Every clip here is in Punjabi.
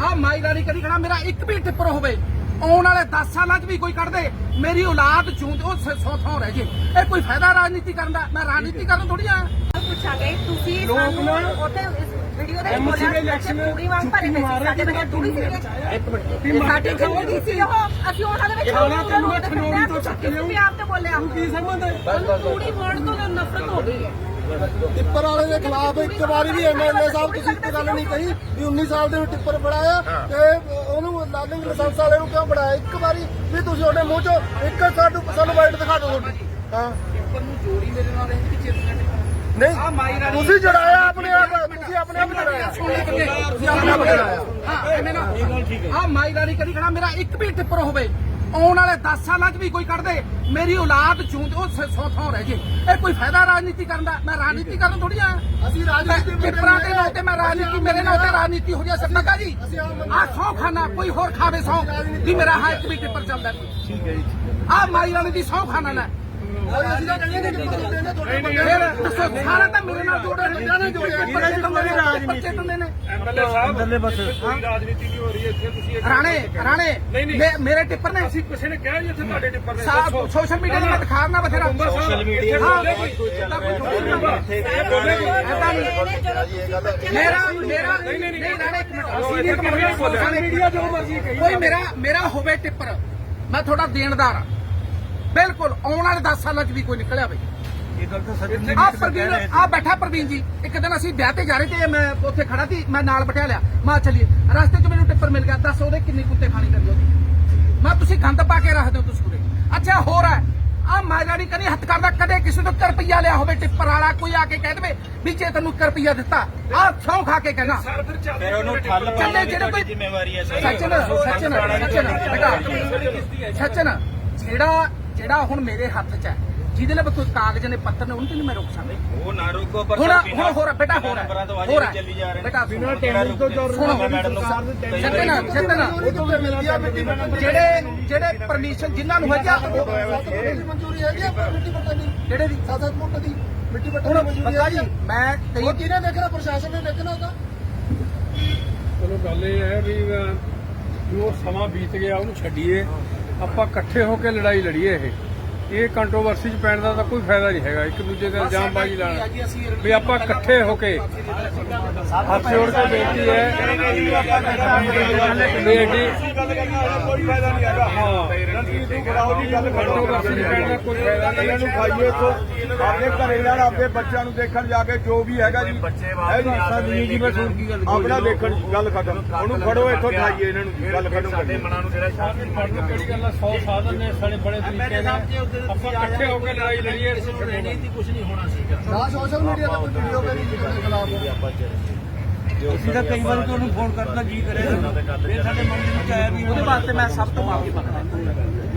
ਆ ਮਾਈ ਗਾੜੀ ਕਰੀ ਖੜਾ ਮੇਰਾ ਇੱਕ ਵੀ ਟਿੱਪਰ ਹੋਵੇ। ਆਉਣ ਵਾਲੇ 10 ਸਾਲਾਂ 'ਚ ਵੀ ਕੋਈ ਕੱਢ ਦੇ ਮੇਰੀ ਔਲਾਦ ਚੂੰਦ ਉਹ ਸ- ਸੌ ਥਾਂ ਰਹਿ ਜੇ। ਇਹ ਕੋਈ ਫਾਇਦਾ ਰਾਜਨੀਤੀ ਕਰਨ ਦਾ? ਮੈਂ ਰਾਜਨੀਤੀ ਕਰਨ ਥੋੜੀ ਆ। ਪੁੱਛਾਂਗੇ ਤੁਸੀਂ ਸਾਨੂੰ ਉੱਥੇ ਇਸ ਵੀਡੀਓ ਦੇ ਬੋਲਿਆ ਕੁੜੀ ਵਾਂਗ ਭਰੇ ਪਏ ਸੀ ਸਾਡੇ ਵਿੱਚ ਕੁੜੀ ਸੀ ਇੱਕ ਮਿੰਟ ਸਾਡੀ ਜ਼ਿੰਦਗੀ ਸੀ ਉਹ ਅਸੀਂ ਉਹਨਾਂ ਦੇ ਵਿੱਚ ਖਾਣਾ ਤੈਨੂੰ ਮੈਂ ਖਨੌਰੀ ਤੋਂ ਚੱਕ ਲਿਆਊਂ। ਤੁਸੀਂ ਆਪ ਤੇ ਬੋਲਿਆ। ਤੂੰ ਕੀ ਸਮਝਦਾ? ਉਹਨੂੰ ਕੁੜੀ ਹੋਣ ਤੋਂ ਤਾਂ ਨਫ਼ਰਤ ਹੋ ਗਈ। ਹੈ ਟਿੱਪਰ ਵਾਲੇ ਦੇ ਖਿਲਾਫ ਇੱਕ ਵਾਰੀ ਵੀ ਐਮਐਲਏ ਸਾਹਿਬ ਤੁਸੀਂ ਇੱਕ ਗੱਲ ਨਹੀਂ ਕਹੀ ਵੀ 19 ਸਾਲ ਦੇ ਵਿੱਚ ਟਿੱਪਰ ਫੜਾਇਆ ਤੇ ਉਹਨੂੰ ਲਾਰਨਿੰਗ ਲਾਇਸੈਂਸ ਵਾਲੇ ਨੂੰ ਕਿਉਂ ਫੜਾਇਆ? ਇੱਕ ਵਾਰੀ ਵੀ ਤੁਸੀਂ ਉਹਦੇ ਮੂੰਹ ਚੋਂ ਇੱਕ ਸਾਨੂੰ ਸਾਨੂੰ ਵਾਈਟ ਦਿਖਾ ਦਿਓ ਤੁਹਾਡੀ। ਹਾਂ। ਟਿੱਪਰ ਨੂੰ ਜੋੜੀ ਮੇਰੇ ਨਾਲ ਇਹ ਕਿ ਚੇਤਨਾ ਆ ਮਾਈ ਨਹੀਂ ਤੁਸੀਂ ਜੜਾਇਆ ਆਪਣੇ ਆਪ ਤੁਸੀਂ ਆਪਣੇ ਆਪ ਜੜਾਇਆ। ਤੁਸੀਂ ਆਪਣੇ ਆਪ ਜੜਾਇਆ। ਹਾਂ ਐਵੇਂ ਨਾ ਆ ਮਾਈ ਗਾੜੀ ਕਰੀ ਖੜਾ ਮੇਰਾ ਇੱਕ ਵੀ ਟਿੱਪਰ ਹੋਵੇ। ਆਉਣ ਵਾਲੇ 10 ਸਾਲਾਂ 'ਚ ਵੀ ਕੋਈ ਕੱਢ ਦੇ। ਮੇਰੀ ਔਲਾਦ ਚੂੰਦ ਉਹ ਸ- ਸੌ ਥਾਂ ਰਹਿ ਜੇ। ਇਹ ਕੋਈ ਫਾਇਦਾ ਰਾਜਨੀਤੀ ਕਰਨ ਦਾ? ਮੈਂ ਰਾਜਨੀਤੀ ਕਰਨ ਥੋੜੀ ਆ ਅਸੀਂ ਰਾਜਨੀਤੀ ਮੈਂ ਟਿੱਪਰਾਂ ਦੇ ਨਾਂ ਤੇ ਮੈਂ ਰਾਜਨੀਤੀ ਮੇਰੇ ਨਾਂ ਤੇ ਰਾਜਨੀਤੀ ਹੋ ਰਹੀ ਹੈ ਜੀ। ਆ ਸੌ ਖਾਨਾ ਕੋਈ ਹੋਰ ਖਾਵੇ ਸੌ। ਵੀ ਮੇਰਾ ਹਾਂ। ਇੱਕ ਵੀ ਟਿੱਪਰ ਚੱਲਦਾ ਠੀਕ ਹੈ ਜੀ ਆ ਮਾਈ ਵਾਲੀ ਦੀ ਸੌ ਖਾਨਾ ਨਾ। ਰਾਜਨੀਤੀ ਨਹੀਂ ਹੋ ਰਹੀ ਇੱਥੇ ਤੁਸੀਂ ਰਾਣੇ ਰਾਣੇ। ਮੇ- ਮੇਰੇ ਟਿੱਪਰ ਨੇ। ਅਸੀਂ ਕਿਸੇ ਨੇ ਕਿਹਾ ਜੀ ਇੱਥੇ ਤੁਹਾਡੇ ਟਿੱਪਰ ਨੇ। ਸਾਰਾ ਸੋਸ਼ਲ ਮੀਡੀਆ ਤੇ ਮੈਂ ਦਿਖਾਉਣਾ ਬਥੇਰਾ। Social media. ਮੇਰਾ ਮੇਰਾ ਨਹੀਂ ਨਹੀਂ ਨਹੀਂ ਰਾਣੇ ਇੱਕ ਮਿੰਟ। ਅਸੀਂ ਇੱਕ ਮਿੰਟ। ਸੋਸ਼ਲ ਮੀਡੀਆ ਜੋ ਮਰਜ਼ੀ ਕਹੀ ਕੋਈ ਮੇਰਾ ਮੇਰਾ ਹੋਵੇ ਟਿੱਪਰ। ਮੈਂ ਤੁਹਾਡਾ ਦੇਣਦਾਰ ਹਾਂ। ਬਿਲਕੁਲ ਆਉਣ ਵਾਲੇ 10 ਸਾਲਾਂ 'ਚ ਵੀ ਕੋਈ ਨਿਕਲਿਆ ਬਈ। ਆ ਪ੍ਰਵੀਨ ਆ ਬੈਠਾ ਪ੍ਰਵੀਨ ਜੀ ਇੱਕ ਦਿਨ ਅਸੀਂ ਵਿਆਹ ਤੇ ਜਾ ਰਹੇ ਤੇ ਮੈਂ ਉੱਥੇ ਖੜਾ ਸੀ ਮੈਂ ਨਾਲ ਬਿਠਾ ਲਿਆ। ਮਾਂ ਚਲੀਏ। ਰਸਤੇ 'ਚ ਮੈਨੂੰ ਟਿੱਪਰ ਮਿਲ ਗਿਆ ਦੱਸ ਉਹਦੇ ਕਿੰਨੀ ਕੁੱਤੇ ਖਾਣੀ ਕਰੀ ਉਹਦੀ। ਮੈਂ ਤੁਸੀਂ ਗੰਦ ਪਾ ਕੇ ਰੱਖਦੇ ਹੋ ਤੁਸੀਂ ਕੁੜੇ ਅੱਛਾ ਹੋਰ ਹੈ। ਆ ਮਾਇਲਾੜੀ ਕਦੀ ਹੱਥ ਕਰਦਾ ਕਦੇ ਕਿਸੇ ਤੋਂ 1 ਰੁਪਿਆ ਲਿਆ ਹੋਵੇ ਟਿੱਪਰ ਵਾਲਾ ਕੋਈ ਆ ਕੇ ਕਹਿ ਦੇਵੇ ਵੀ ਜੇ ਤੈਨੂੰ 1 ਰੁਪਿਆ ਦਿੱਤਾ ਆ ਸੌ ਖਾ ਕੇ ਕਹਿਣਾ ਸਰ ਫਿਰ ਉਹਨੂੰ ਠੱਲ ਪਾਉਣ ਦੀ ਜਿਹੜੇ ਤੁਹਾਡੀ ਕੋਈ ਜ਼ਿੰਮੇਵਾਰੀ ਹੈ ਸੱਚਨ ਸੱਚਨ ਸੱਚਨ ਬੇਟਾ। ਸੱਚਨ ਜਿਹੜਾ ਜਿਹੜਾ ਹੁਣ ਮੇਰੇ ਹੱਥ 'ਚ ਹੈ ਜਿਹਦੇ ਨਾਲ ਕੋਈ ਕਾਗਜ਼ ਨੇ ਪੱਤਰ ਨੇ ਉਹਨੂੰ ਤੇ ਨਹੀਂ ਮੈਂ ਰੋਕ ਸਕਦਾ। ਉਹ ਨਾ ਰੋਕੋ ਪਰ ਹੁਣ ਹੁਣ ਹੋਰ ਬੇਟਾ ਹੋਰ ਹੋਰ ਚੱਲੀ ਜਾ ਰਹੇ ਬੇਟਾ ਬਿਨਾਂ ਟੈਂਡਰ ਤੋਂ ਜੋਰ ਸੁਣੋ ਮੈਡਮ ਨੂੰ ਮਿੱਟੀ ਮਿੱਟੀ ਜਿਹੜੇ ਜਿਹੜੇ ਪਰਮਿਸ਼ਨ ਜਿਨ੍ਹਾਂ ਨੂੰ ਹੈਗਾ ਮਨਜ਼ੂਰੀ ਹੈਗੀ ਆ ਮਿੱਟੀ ਪੱਟਣ ਦੀ। ਜਿਹੜੇ ਦੀ? 7-7 ਫੁੱਟ ਦੀ ਮਿੱਟੀ ਪੱਟਣ ਹੁਣ ਦੀ ਮਨਜ਼ੂਰੀ ਹੈਗੀ ਮੈਂ ਕਈ ਕਿਹਨੇ ਦੇਖਣਾ? ਪ੍ਰਸ਼ਾਸਨ ਨੇ ਦੇਖਣਾ ਉਹਦਾ। ਚਲੋ ਗੱਲ ਇਹ ਹੈ ਵੀ ਜੋ ਸਮਾਂ ਬੀਤ ਗਿਆ ਉਹਨੂੰ ਛੱਡੀਏ। ਆਪਾਂ ਇਕੱਠੇ ਹੋ ਕੇ ਲੜਾਈ ਲੜੀਏ ਇਹ। ਇਹ ਕੰਟਰੋਵਰਸੀ 'ਚ ਪੈਣ ਦਾ ਤਾਂ ਕੋਈ ਫਾਇਦਾ ਨਹੀਂ ਹੈਗਾ ਇੱਕ ਦੂਜੇ ਤੇ ਇਲਜ਼ਾਮਬਾਜ਼ੀ ਲਾਣਾ ਵੀ ਆਪਾਂ ਇਕੱਠੇ ਹੋ ਕੇ ਹੱਥ ਜੋੜ ਕੇ ਬੇਨਤੀ ਹੈ ਬੇਟੀ ਕੋਈ ਫਾਇਦਾ ਨਹੀਂ ਹੈਗਾ। ਹਾਂ। ਰਣਜੀਤ ਨੂੰ ਬੁਲਾਓ ਜੀ ਗੱਲ ਕਰੋ ਕੰਟਰੋਵਰਸੀ 'ਚ ਪੈਣ ਦਾ ਕੋਈ ਫਾਇਦਾ ਨਹੀਂ ਇਹਨਾਂ ਨੂੰ ਖਾਈਏ ਤੋਂ ਆਪਣੇ ਘਰੇ ਨਾਲ ਆਪਣੇ ਬੱਚਿਆਂ ਨੂੰ ਦੇਖਣ ਜਾ ਕੇ ਜੋ ਵੀ ਹੈਗਾ ਜੀ ਹੈ ਜੀ ਸਾਡੀ ਜੀ ਬਸ ਹੋਰ ਕੀ ਗੱਲ ਆਪਣਾ ਦੇਖਣ ਗੱਲ ਖਤਮ ਉਹਨੂੰ ਫੜੋ ਇੱਥੋਂ ਠਾਈਏ ਇਹਨਾਂ ਨੂੰ ਗੱਲ ਖਤਮ ਸਾਡੇ ਕਰੀਏ ਮਨਾਂ ਨੂੰ ਜਿਹੜਾ ਸ਼ਾਂਤੀ ਪੜਨ ਕਿਹੜੀ ਗੱਲ ਆ 100 ਸਾਧਨ ਨੇ ਸਾਡੇ ਬੜੇ ਤਰੀਕੇ ਨੇ ਆਪਾਂ ਇਕੱਠੇ ਹੋ ਕੇ ਲੜਾਈ ਲੜੀਏ ਨਾ ਸੋਸ਼ਲ ਮੀਡੀਆ ਤੇ ਕੋਈ ਵੀਡੀਓ ਕਰੀ ਜਿਹਦੇ ਖਿਲਾਫ ਅਸੀਂ ਤਾਂ ਕਈ ਵਾਰ ਤੁਹਾਨੂੰ ਫੋਨ ਕਰਦਾ। ਜੀ ਕਰੇ ਫਿਰ ਸਾਡੇ ਮਨ ਦੇ ਵਿੱਚ ਆਇਆ ਵੀ ਉਹਦੇ ਵਾਸਤੇ ਮੈਂ ਸਭ ਤੋਂ ਮਾਫੀ ਮੰਗਦਾ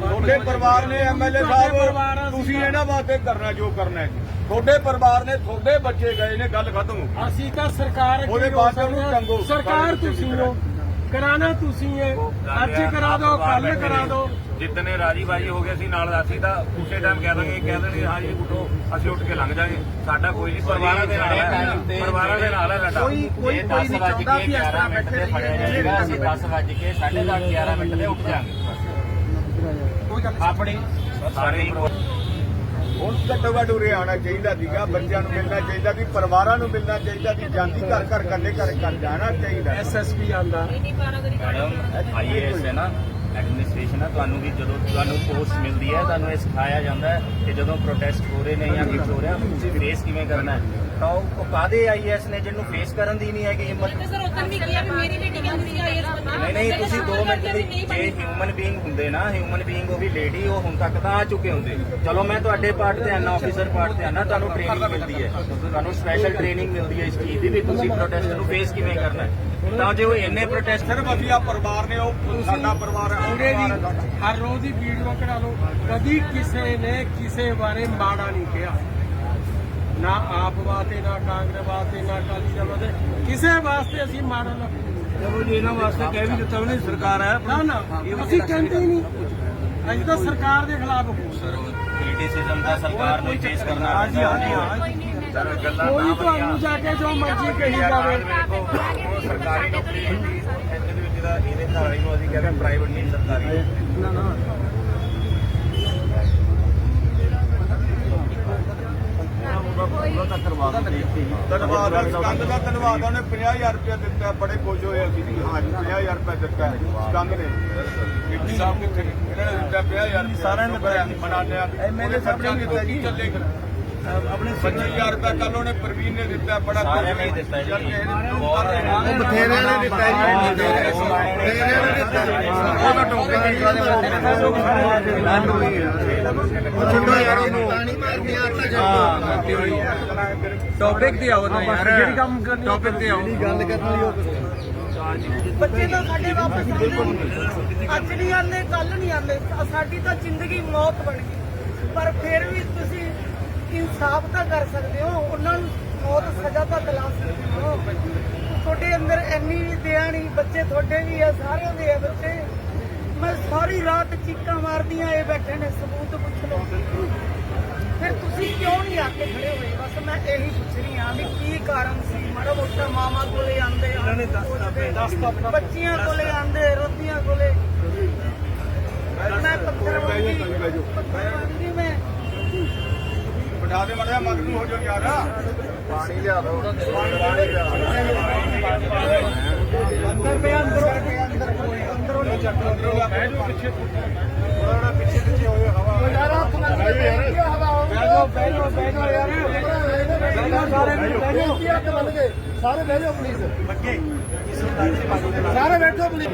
ਤੁਹਾਡੇ ਪਰਿਵਾਰ ਨੇ ਐਮਐਲਏ ਸਾਹਿਬ ਤੁਸੀਂ ਇਹਨਾਂ ਵਾਸਤੇ ਕਰਨਾ ਜੋ ਕਰਨਾ ਹੈ ਤੁਹਾਡੇ ਪਰਿਵਾਰ ਨੇ ਤੁਹਾਡੇ ਬੱਚੇ ਗਏ ਨੇ ਗੱਲ ਖਤਮ ਅਸੀਂ ਤਾਂ ਸਰਕਾਰ ਅੱਗੇ ਉਹਦੇ ਬਾਅਦ ਹਾਂ। ਟੰਗੋ। ਸਰਕਾਰ ਤੁਸੀਂ ਹੋ। ਕਰਾਣਾ ਤੁਸੀਂ ਹੈ। ਅੱਜ ਕਰਾ ਦਿਓ ਕੱਲ ਕਰਾ ਦਿਓ। ਜਿੱਦਨੇ ਰਾਜੀ ਬਾਜੀ ਹੋ ਗਏ ਸੀ ਨਾਲ ਅਸੀਂ ਤਾਂ ਉਸੇ ਟਾਈਮ ਕਹਿ ਦਾਂਗੇ ਕਹਿ ਦੇਣਗੇ ਹਾਂ ਜੀ ਉਠੋ ਅਸੀਂ ਉੱਠ ਕੇ ਲੰਘ ਜਾਾਂਗੇ। ਸਾਡਾ ਕੋਈ ਨਹੀਂ ਪਰਿਵਾਰਾਂ ਦੇ ਨਾਲ ਹੈ। ਪਰਿਵਾਰਾਂ ਦੇ ਨਾਲ ਹੈ ਸਾਡਾ। ਕੋਈ ਕੋਈ ਕੋਈ ਨਹੀਂ ਚਾਹੁੰਦਾ ਵੀ ਇਸ ਤਰ੍ਹਾਂ ਬੈਠੇ ਰਹੀਏ। ਅਸੀਂ 10 ਵਜੇ ਕੇ 10:30 11 ਮਿੰਟ ਤੇ ਉੱਠ ਜਾਾਂਗੇ। ਆਪਣੀ ਸਾਰੇ ਹੁਣ ਘੱਟੋ ਘੱਟ ਉਰੇ ਆਉਣਾ ਚਾਹੀਦਾ ਸੀਗਾ ਬੱਚਿਆਂ ਨੂੰ ਮਿਲਣਾ ਚਾਹੀਦਾ ਸੀ ਪਰਿਵਾਰਾਂ ਨੂੰ ਮਿਲਣਾ ਚਾਹੀਦਾ ਸੀ ਜਾਂਦੀ ਘਰ ਘਰ ਕੱਲੇ ਘਰ ਘਰ ਜਾਣਾ ਚਾਹੀਦਾ ਐਸਐਸਪੀ ਆਂਦਾ ਮੈਡਮ ਆਈਏਐਸ ਹੈ ਨਾ। ਐਡਮਿਨਿਸਟ੍ਰੇਸ਼ਨ ਹੈ ਤੁਹਾਨੂੰ ਵੀ ਜਦੋਂ ਤੁਹਾਨੂੰ ਪੋਸਟ ਮਿਲਦੀ ਹੈ ਤੁਹਾਨੂੰ ਇਹ ਸਿਖਾਇਆ ਜਾਂਦਾ ਹੈ ਕਿ ਜਦੋਂ ਪ੍ਰੋਟੈਸਟ ਹੋ ਰਹੇ ਨੇ ਜਾਂ ਕੁਝ ਹੋ ਰਿਹਾ ਤੁਸੀਂ ਫੇਸ ਕਿਵੇਂ ਕਰਨਾ ਹੈ। ਤਾਂ ਉਹ ਕਾਦੇ ਆਈਏਐਸ ਨੇ ਜਿਹਨੂੰ ਫੇਸ ਕਰਨ ਦੀ ਨਹੀਂ ਹੈਗੀ ਹਿੰਮਤ। ਤੇ ਸਰ ਉਦੋਂ ਵੀ ਕਿਹਾ ਵੀ ਮੇਰੀ ਬੇਟੀ ਕਹਿੰਦੀ ਸੀ ਆਈਐਸ ਬਣਾ ਨਹੀਂ ਨਹੀਂ ਤੁਸੀਂ 2 ਮਿੰਟ ਦੀ ਜੇ ਹਿਊਮਨ ਬੀਇੰਗ ਹੁੰਦੇ ਨਾ ਹਿਊਮਨ ਬੀਇੰਗ ਉਹ ਵੀ ਲੇਡੀ ਉਹ ਹੁਣ ਤੱਕ ਤਾਂ ਆ ਚੁੱਕੇ ਹੁੰਦੇ। ਚਲੋ ਮੈਂ ਤੁਹਾਡੇ ਪਾਰਟ ਤੇ ਆਨਾ ਆਫੀਸਰ ਪਾਰਟ ਤੇ ਆਨਾ ਤੁਹਾਨੂੰ ਟ੍ਰੇਨਿੰਗ ਮਿਲਦੀ ਹੈ। ਤੁਹਾਨੂੰ ਸਪੈਸ਼ਲ ਟ੍ਰੇਨਿੰਗ ਮਿਲਦੀ ਹੈ ਇਸ ਚੀਜ਼ ਦੀ ਵੀ ਤੁਸੀਂ ਪ੍ਰੋਟੈਸਟ ਨੂੰ ਫੇਸ ਕਿਵੇਂ ਕਰਨਾ ਹੈ। ਤਾਂ ਜੇ ਉਹ ਇੰਨੇ ਪ੍ਰੋਟੈਸਟਰ ਸਿਰਫ ਅਸੀਂ ਆ ਪਰਿਵਾਰ ਨੇ ਉਹ ਸਾਡਾ ਪਰਿਵਾਰ ਉਹਦੇ ਦੀ। ਹਰ ਰੋਜ਼ ਦੀ ਵੀਡੀਓ ਕਢਾ ਲਓ। ਕਦੀ ਕਿਸੇ ਨੇ ਕਿਸੇ ਬਾਰੇ ਮਾੜਾ ਨਹੀਂ ਕਿਹਾ। ਨਾ ਆਪ ਵਾਸਤੇ ਨਾ ਕਾਂਗਰਸ ਵਾਸਤੇ ਨਾ ਅਕਾਲੀ ਦਲ ਵਾਸਤੇ। ਕਿਸੇ ਵਾਸਤੇ ਅਸੀਂ ਮਾੜਾ ਨਾ ਚਲੋ ਜੀ ਇਹਨਾਂ ਵਾਸਤੇ ਕਹਿ ਵੀ ਦਿੱਤਾ ਉਹਨੇ ਸਰਕਾਰ ਹੈ। ਨਾ ਨਾ ਅਸੀਂ ਕਹਿੰਦੇ ਹੀ ਨਹੀਂ। ਅਸੀਂ ਤਾਂ ਸਰਕਾਰ ਦੇ ਖਿਲਾਫ ਹੋ। ਕ੍ਰਿਟਿਸਿਜ਼ਮ ਦਾ ਸਰਕਾਰ ਨੂੰ ਫੇਸ ਕਰਨਾ ਹਾਂਜੀ ਹਾਂਜੀ ਹਾਂਜੀ ਸਰ ਗੱਲਾਂ ਕੋਈ ਤੁਹਾਨੂੰ ਜਾ ਕੇ ਜੋ ਮਰਜ਼ੀ ਕਹੀ ਜਾਵੇ। ਉਹ ਸਰਕਾਰੀ ਨੌਕਰੀ ਇਹਦੇ ਘਰ ਵਾਲੀ ਨੂੰ ਅਸੀਂ ਕਹਿੰਦੇ ਪ੍ਰਾਈਵੇਟ ਨਹੀਂ ਸਰਕਾਰੀ ਧੰਨਵਾਦ ਸਕੰਦ ਦਾ ਧੰਨਵਾਦ ਉਹਨੇ 50000 ਰੁਪਏ ਦਿੱਤਾ ਬੜੇ ਖੁਸ਼ ਹੋਏ ਅਸੀਂ ਵੀ। ਹਾਂ ਜੀ 50000 ਰੁਪਏ ਦਿੱਤਾ ਸਕੰਦ ਨੇ। ਕਿੰਨੀ ਸਾਹਿਬ ਨੇ? ਇਹਨਾਂ ਨੇ ਦਿੱਤਾ 50000 ਸਾਰਿਆਂ ਨੇ ਦਿੱਤਾ ਮਨਾਉਂਦੇ ਆ ਐਮਐਲਏ ਸਾਹਿਬ ਨੇ ਦਿੱਤਾ ਜੀ। ਚੱਲੇ ਆਪਣੇ 25000 ਰੁਪਏ ਕੱਲ ਉਹਨੇ ਪ੍ਰਵੀਨ ਨੇ ਦਿੱਤਾ ਬੜਾ ਸਾਰਿਆਂ ਨੇ ਹੀ ਦਿੱਤਾ ਜੀ। ਚੱਲ ਕਿਸੇ ਨੇ ਬਹੁਤ ਹੈ। ਉਹ ਬਥੇਰਿਆਂ ਨੇ ਦਿੱਤਾ ਜੀ। ਬਥੇਰਿਆਂ ਨੇ ਦਿੱਤਾ ਉਹਦਾ ਟੋਕਾ ਨਹੀਂ ਉਹ ਛੱਡੋ ਯਾਰ ਉਹਨੂੰ ਪਾਣੀ ਮਾਰਦੇ ਆ ਟੌਪਿਕ ਤੇ ਆਓ ਨਾ ਯਾਰ। ਜਿਹੜੀ ਕੰਮ ਕਰਨੀ ਟੌਪਿਕ ਤੇ ਆਓ। ਗੱਲ ਕਰਨ ਲਈ ਉਹ ਬੱਚੇ ਤਾਂ ਸਾਡੇ ਵਾਪਸ ਆਉਂਦੇ ਅੱਜ ਨਹੀਂ ਆਉਂਦੇ ਕੱਲ ਨਹੀਂ ਆਉਂਦੇ। ਸਾਡੀ ਤਾਂ ਜ਼ਿੰਦਗੀ ਮੌਤ ਬਣ ਗਈ। ਪਰ ਫਿਰ ਵੀ ਤੁਸੀਂ ਇਨਸਾਫ ਤਾਂ ਕਰ ਸਕਦੇ ਹੋ ਉਹਨਾਂ ਨੂੰ ਮੌਤ ਸਜ਼ਾ ਤਾਂ ਦਿਲਾ ਸਕਦੇ ਹੋ। ਤੁਹਾਡੇ ਅੰਦਰ ਇੰਨੀ ਨਹੀਂ ਬੱਚੇ ਤੁਹਾਡੇ ਵੀ ਆ ਸਾਰਿਆਂ ਦੇ ਆ ਬੱਚੇ। ਮੈਂ ਸਾਰੀ ਰਾਤ ਚੀਕਾਂ ਮਾਰਦੀਆਂ ਇਹ ਬੈਠੇ ਨੇ ਸਬੂਤ ਪੁੱਛ ਲਓ। ਫਿਰ ਤੁਸੀਂ ਕਿਉਂ ਨਹੀਂ ਆ ਕੇ ਖੜੇ ਹੋਏ? ਬਸ ਮੈਂ ਇਹੀ ਪੁੱਛ ਰਹੀ ਹਾਂ ਵੀ ਕੀ ਕਾਰਨ ਸੀ? ਮਾੜਾ ਮੋਟਾ ਮਾਮਾ ਕੋਲੇ ਆਂਦੇ ਦੱਸਤਾ ਬੱਚੀਆਂ ਕੋਲੇ ਆਂਦੇ ਰੋਟੀਆਂ ਕੋਲੇ। ਮੈਂ ਪੱਥਰ ਵਾਂਗੀ ਪੱਥਰ ਵਾਂਗੀ ਮੈਂ ਬਿਠਾ ਦੇ ਮੜਿਆ ਮਗਰ ਨੂੰ ਹੋ ਜਾ ਯਾਰ। ਪਾਣੀ ਲਿਆ ਦੋ ਪਾਣੀ ਲਿਆ ਅੰਦਰ ਪਿਆ ਅੰਦਰੋਂ। ਅੰਦਰੋਂ ਨਹੀਂ ਚੱਕ ਅੰਦਰੋਂ ਬਹਿ ਜਾਓ ਪਿੱਛੇ ਥੋੜਾ ਪਿੱਛੇ ਪਿੱਛੇ ਹੋਏ ਹਵਾ ਯਾਰ ਹੱਥ ਨਾਲ ਬਹਿ ਬਹਿ ਜਾਓ ਬਹਿ ਜਾਓ ਬਹਿ ਜਾਓ ਯਾਰ। ਸਾਰੇ ਬਹਿ ਜਾਓ। ਕੀ ਹੱਥ ਬੰਨ ਕੇ ਸਾਰੇ ਬਹਿ ਜਾਓ ਪਲੀਜ਼ ਬੱਗੇ ਸਾਰੇ ਬੈਠੋ ਪਲੀਜ਼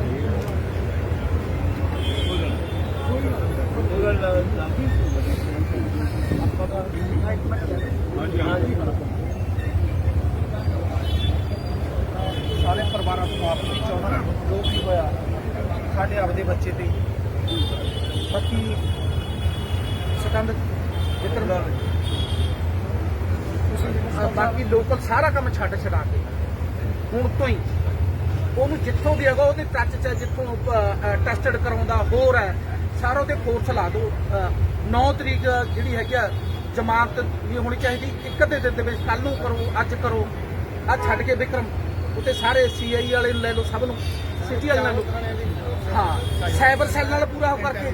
ਸਾਰੇ ਪਰਿਵਾਰਾਂ ਤੋਂ ਮਾਫੀ ਚਾਹੁੰਦਾ ਜੋ ਵੀ ਹੋਇਆ ਸਾਡੇ ਆਪਦੇ ਬੱਚੇ ਤੇ ਬਾਕੀ ਸਕੰਦ ਜਿੱਤਰ ਤੁਸੀਂ ਬਾਕੀ ਲੋਕਲ ਸਾਰਾ ਕੰਮ ਛੱਡ ਛਡਾ ਕੇ। ਹੁਣ ਤੋਂ ਹੀ। ਉਹਨੂੰ ਜਿੱਥੋਂ ਵੀ ਹੈਗਾ, ਉਹਦੇ ਟੱਚ ਚ ਜਿੱਥੋਂ ਟੈਸਟਡ ਕਰਾਉਂਦਾ, ਹੋਰ ਹੈ। ਸਾਰਾ ਉਹਦੇ ਫੋਰਸ ਲਾ ਦਿਓ 9 ਤਰੀਕ ਜਿਹੜੀ ਹੈਗੀ ਆ ਜ਼ਮਾਨਤ ਵੀ ਹੋਣੀ ਚਾਹੀਦੀ। ਇੱਕ ਅੱਧੇ ਦਿਨ ਦੇ ਵਿੱਚ ਕੱਲ ਨੂੰ ਕਰੋ, ਅੱਜ ਕਰੋ। ਆ ਛੱਡ ਕੇ ਵਿਕਰਮ ਉੱਤੇ ਸਾਰੇ ਸੀਆਈ ਵਾਲੇ ਨੂੰ ਲੈ ਲਓ ਸਭ ਨੂੰ। ਸਿਟੀ ਵਾਲੇ ਲੈ ਲਓ। ਹਾਂ ਸਾਈਬਰ ਸੈੱਲ ਨਾਲ ਪੂਰਾ ਕਰਕੇ।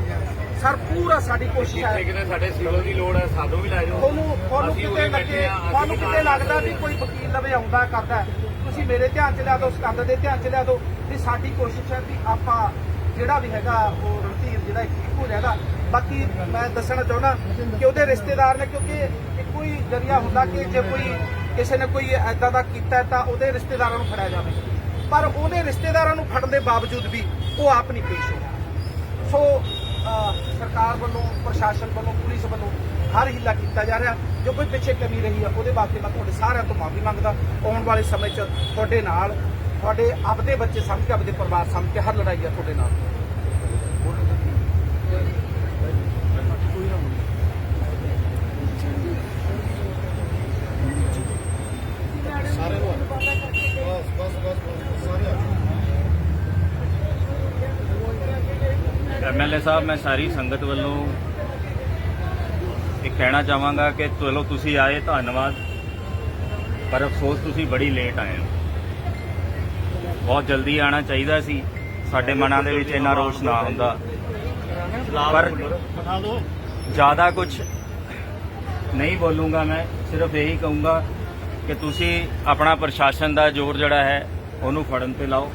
ਸਰ ਪੂਰਾ ਸਾਡੀ ਕੋਸ਼ਿਸ਼ ਹੈ। ਕਿਤੇ ਸਾਡੇ ਸਿਵਲ ਦੀ ਲੋੜ ਹੈ ਸਾਨੂੰ ਵੀ ਲੈ ਜਾਓ। ਤੁਹਾਨੂੰ ਤੁਹਾਨੂੰ ਕਿਤੇ ਲੱਗੇ ਤੁਹਾਨੂੰ ਕਿਤੇ ਲੱਗਦਾ ਵੀ ਕੋਈ ਵਕੀਲ ਲਵੇ ਆਉਂਦਾ ਕਰਦਾ। ਤੁਸੀਂ ਮੇਰੇ ਧਿਆਨ ਚ ਲਿਆ ਦਿਓ ਸਕੰਦ ਦੇ ਧਿਆਨ ਚ ਲਿਆ ਦਿਓ ਵੀ ਸਾਡੀ ਕੋਸ਼ਿਸ਼ ਹੈ ਵੀ ਆਪਾਂ ਜਿਹੜਾ ਵੀ ਹੈਗਾ ਉਹ ਰਣਧੀਰ ਜਿਹੜਾ ਇੱਕੋ ਰਹਿਦਾ ਬਾਕੀ ਮੈਂ ਦੱਸਣਾ ਚਾਹੁੰਦਾ ਕਿ ਉਹਦੇ ਰਿਸ਼ਤੇਦਾਰ ਨੇ ਕਿਉਂਕਿ ਇੱਕੋ ਹੀ ਜਰੀਆ ਹੁੰਦਾ ਕਿ ਜੇ ਕੋਈ ਕਿਸੇ ਨੇ ਕੋਈ ਐਦਾਂ ਦਾ ਕੀਤਾ ਤਾਂ ਉਹਦੇ ਰਿਸ਼ਤੇਦਾਰਾਂ ਨੂੰ ਫੜਿਆ ਜਾਵੇ। ਪਰ ਉਹਦੇ ਰਿਸ਼ਤੇਦਾਰਾਂ ਨੂੰ ਫੜਨ ਦੇ ਬਾਵਜੂਦ ਵੀ ਉਹ ਆਪ ਨਹੀਂ ਪੇਸ਼ ਹੋਇਆ। ਸੋ ਸਰਕਾਰ ਵੱਲੋਂ, ਪ੍ਰਸ਼ਾਸਨ ਵੱਲੋਂ, ਪੁਲਿਸ ਵੱਲੋਂ ਹਰ ਹਿੱਲਾ ਕੀਤਾ ਜਾ ਰਿਹਾ, ਜੋ ਕੋਈ ਪਿੱਛੇ ਕਮੀ ਰਹੀ ਆ, ਉਹਦੇ ਵਾਸਤੇ ਮੈਂ ਤੁਹਾਡੇ ਸਾਰਿਆਂ ਤੋਂ ਮਾਫੀ ਮੰਗਦਾ। ਆਉਣ ਵਾਲੇ ਸਮੇਂ 'ਚ ਤੁਹਾਡੇ ਨਾਲ, ਤੁਹਾਡੇ ਆਪਦੇ ਬੱਚੇ ਸਮਝ ਕੇ ਆਪਦੇ ਪਰਿਵਾਰ ਸਮਝ ਕੇ ਹਰ ਲੜਾਈ ਆ ਤੁਹਾਡੇ ਨਾਲ। ਬਸ ਬਸ ਬਸ। ਐਮਐਲਏ ਸਾਹਿਬ, ਮੈਂ ਸਾਰੀ ਸੰਗਤ ਵੱਲੋਂ ਇਹ ਕਹਿਣਾ ਚਾਹਾਂਗਾ ਕਿ ਚਲੋ ਤੁਸੀਂ ਆਏ, ਧੰਨਵਾਦ। ਪਰ ਅਫਸੋਸ, ਤੁਸੀਂ ਬੜੀ ਲੇਟ ਆਏ ਹੋ। ਬਹੁਤ ਜਲਦੀ ਆਣਾ ਚਾਹੀਦਾ ਸੀ। ਸਾਡੇ ਮਨਾਂ ਦੇ ਵਿੱਚ ਇੰਨਾ ਰੋਸ਼ ਨਾ ਹੁੰਦਾ। ਪਰ ਜ਼ਿਆਦਾ ਕੁਝ ਨਹੀਂ ਬੋਲੂੰਗਾ ਮੈਂ, ਸਿਰਫ ਇਹੀ ਕਹੂੰਗਾ ਕਿ ਤੁਸੀਂ ਆਪਣਾ ਪ੍ਰਸ਼ਾਸਨ ਦਾ ਜ਼ੋਰ ਜਿਹੜਾ ਹੈ, ਉਹਨੂੰ ਫੜਨ ਤੇ ਲਾਓ।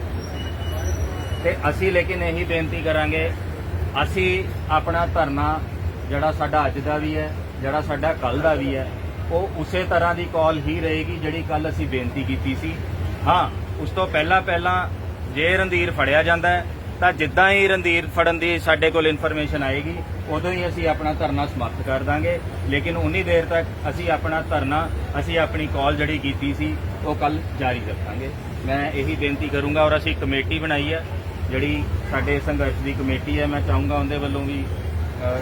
ਤੇ ਅਸੀਂ ਲੇਕਿਨ ਇਹੀ ਬੇਨਤੀ ਕਰਾਂਗੇ ਅਸੀਂ ਆਪਣਾ ਧਰਨਾ, ਜਿਹੜਾ ਸਾਡਾ ਅੱਜ ਦਾ ਵੀ ਹੈ, ਜਿਹੜਾ ਸਾਡਾ ਕੱਲ ਦਾ ਵੀ ਹੈ, ਉਹ ਉਸੇ ਤਰ੍ਹਾਂ ਦੀ ਕਾਲ ਹੀ ਰਹੇਗੀ ਜਿਹੜੀ ਕੱਲ ਅਸੀਂ ਬੇਨਤੀ ਕੀਤੀ ਸੀ। ਹਾਂ, ਉਸ ਤੋਂ ਪਹਿਲਾਂ ਪਹਿਲਾਂ ਜੇ ਰੰਧੀਰ ਫੜਿਆ ਜਾਂਦਾ ਹੈ, ਤਾਂ ਜਿੱਦਾਂ ਹੀ ਰੰਧੀਰ ਫੜਨ ਦੀ ਸਾਡੇ ਕੋਲ ਇਨਫੋਰਮੇਸ਼ਨ ਆਏਗੀ, ਉਦੋਂ ਹੀ ਅਸੀਂ ਆਪਣਾ ਧਰਨਾ ਸਮਾਪਤ ਕਰ ਦਾਂਗੇ। ਲੇਕਿਨ ਉਨੀ ਦੇਰ ਤੱਕ ਅਸੀਂ ਆਪਣਾ ਧਰਨਾ, ਅਸੀਂ ਆਪਣੀ ਕਾਲ ਜਿਹੜੀ ਕੀਤੀ ਸੀ, ਉਹ ਕੱਲ ਜਾਰੀ ਰੱਖਾਂਗੇ। ਮੈਂ ਇਹੀ ਬੇਨਤੀ ਕਰੂੰਗਾ ਔਰ ਅਸੀਂ ਕਮੇਟੀ ਬਣਾਈ ਹੈ ਜਿਹੜੀ ਸਾਡੇ ਸੰਘਰਸ਼ ਦੀ ਕਮੇਟੀ ਹੈ ਮੈਂ ਚਾਹੂੰਗਾ ਉਹਦੇ ਵੱਲੋਂ ਵੀ ਅਹ,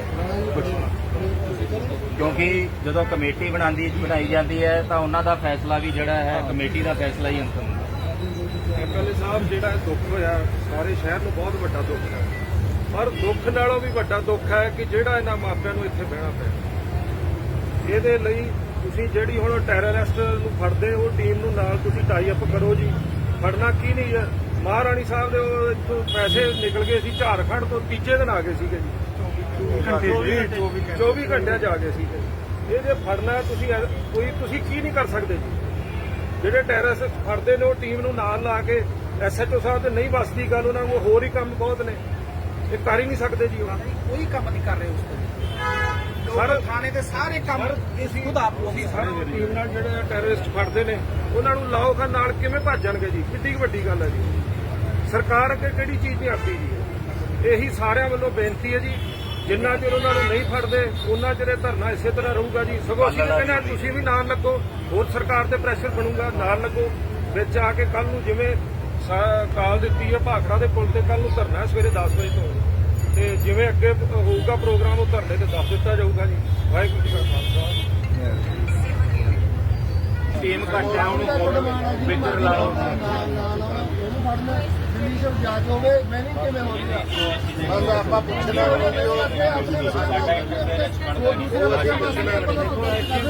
ਕਿਉਂਕਿ ਜਦੋਂ ਕਮੇਟੀ ਬਣਾਉਂਦੀ ਬਣਾਈ ਜਾਂਦੀ ਹੈ ਤਾਂ ਉਹਨਾਂ ਦਾ ਫੈਸਲਾ ਵੀ ਜਿਹੜਾ ਹੈ ਕਮੇਟੀ ਦਾ ਫੈਸਲਾ ਹੀ ਅੰਤਮ ਹੁੰਦਾ ਐਮਐਲਏ ਸਾਹਿਬ ਜਿਹੜਾ ਦੁੱਖ ਹੋਇਆ ਸਾਰੇ ਸ਼ਹਿਰ ਨੂੰ ਬਹੁਤ ਵੱਡਾ ਦੁੱਖ ਹੈ। ਪਰ ਦੁੱਖ ਨਾਲੋਂ ਵੀ ਵੱਡਾ ਦੁੱਖ ਹੈ ਕਿ ਜਿਹੜਾ ਇਹਨਾਂ ਮਾਪਿਆਂ ਨੂੰ ਇੱਥੇ ਬਹਿਣਾ ਪਿਆ। ਇਹਦੇ ਲਈ ਤੁਸੀਂ ਜਿਹੜੀ ਹੁਣ ਟੈਰਰਿਸਟ ਨੂੰ ਫੜਦੇ ਹੋ ਟੀਮ ਨੂੰ ਨਾਲ ਤੁਸੀਂ ਟਾਈ ਅਪ ਕਰੋ ਜੀ। ਫੜਨਾ ਕੀ ਨਹੀਂ ਹੈ? ਮਹਾਰਾਣੀ ਸਾਹਿਬ ਦੇ ਉਹ ਇੱਥੋਂ ਪੈਸੇ ਨਿਕਲ ਗਏ ਸੀ ਝਾਰਖੰਡ ਤੋਂ ਤੀਜੇ ਦਿਨ ਆ ਗਏ ਸੀਗੇ ਜੀ। 24 ਘੰਟਿਆਂ ਚ ਆ ਗਏ ਸੀਗੇ। ਇਹ ਜੇ ਫੜਨਾ ਹੈ, ਤੁਸੀਂ ਕੋਈ ਤੁਸੀਂ ਕੀ ਨਹੀਂ ਕਰ ਸਕਦੇ ਜੀ। ਜਿਹੜੇ ਟੈਰਰਿਸਟ ਫੜਦੇ ਨੇ ਉਹ ਟੀਮ ਨੂੰ ਨਾਲ ਲਾ ਕੇ ਐਸਐਚਓ ਸਾਹਿਬ ਤੇ ਨਹੀਂ ਵੱਸਦੀ ਗੱਲ ਉਹਨਾਂ ਨੂੰ ਹੋਰ ਹੀ ਕੰਮ ਬਹੁਤ ਨੇ। ਇਹ ਕਰ ਹੀ ਨਹੀਂ ਸਕਦੇ ਜੀ ਉਹ। ਕੋਈ ਕੰਮ ਨਹੀਂ ਕਰ ਰਹੇ ਉਸ ਤੇ। ਸਰ ਥਾਣੇ ਦੇ ਸਾਰੇ ਕੰਮ ਤੁਸੀਂ ਖੁਦ ਆਪ ਲੋਕ ਤੁਸੀਂ ਸਾਰੀ ਟੀਮ ਨਾਲ ਜਿਹੜੇ ਟੈਰਰਿਸਟ ਫੜਦੇ ਨੇ ਉਹਨਾਂ ਨੂੰ ਲਾਓ ਖਾਂ ਨਾਲ ਕਿਵੇਂ ਭੱਜਣਗੇ ਜੀ? ਕਿੱਡੀ ਕੁ ਵੱਡੀ ਗੱਲ ਹੈ ਜੀ। ਸਰਕਾਰ ਅੱਗੇ ਕਿਹੜੀ ਚੀਜ਼ ਨਹੀਂ ਆਉਂਦੀ ਜੀ ਇਹੀ ਸਾਰਿਆਂ ਵੱਲੋਂ ਬੇਨਤੀ ਹੈ ਜੀ ਜਿੰਨਾ ਚਿਰ ਉਹਨਾਂ ਨੂੰ ਨਹੀਂ ਫੜਦੇ ਉਹਨਾਂ ਚਿਰ ਇਹ ਧਰਨਾ ਇਸੇ ਤਰ੍ਹਾਂ ਰਹੂਗਾ ਜੀ ਸਗੋਂ ਅਸੀਂ ਕਹਿੰਦੇ ਹਾਂ ਤੁਸੀਂ ਵੀ ਨਾਲ ਲੱਗੋ ਹੋਰ ਸਰਕਾਰ ਤੇ ਪ੍ਰੈਸ਼ਰ ਬਣੂਗਾ ਨਾਲ ਲੱਗੋ ਵਿੱਚ ਆ ਕੇ ਕੱਲ ਨੂੰ ਜਿਵੇਂ ਕਾਲ ਦਿੱਤੀ ਹੈ ਭਾਖੜਾ ਦੇ ਪੁਲ ਤੇ ਕੱਲ ਨੂੰ ਧਰਨਾ ਸਵੇਰੇ 10 ਵਜੇ ਤੋਂ ਤੇ ਜਿਵੇਂ ਅੱਗੇ ਹੋਊਗਾ ਪ੍ਰੋਗਰਾਮ ਉਹ ਧਰਨੇ ਤੇ ਦੱਸ ਦਿੱਤਾ ਜਾਊਗਾ ਜੀ ਵਾਹਿਗੁਰੂ ਜੀ ਕਾ ਖਾਲਸਾ ਟੀਮ ਘੱਟ ਹੈ ਉਹਨੂੰ ਵਿਕਰ ਲਾਓ ਉਹਨੂੰ ਜਾਂਚ ਹੋਵੇ, ਮੈਂ ਨਹੀਂ ਕਿਵੇਂ ਹੋ ਗਿਆ ਬਸ ਆਪਾਂ ਪੁੱਛਣਾ ਉਹਨੇ ਉਹ ਆਪਣੇ ਦੂਸਰੇ ਬੱਚਿਆਂ ਵਾਸਤੇ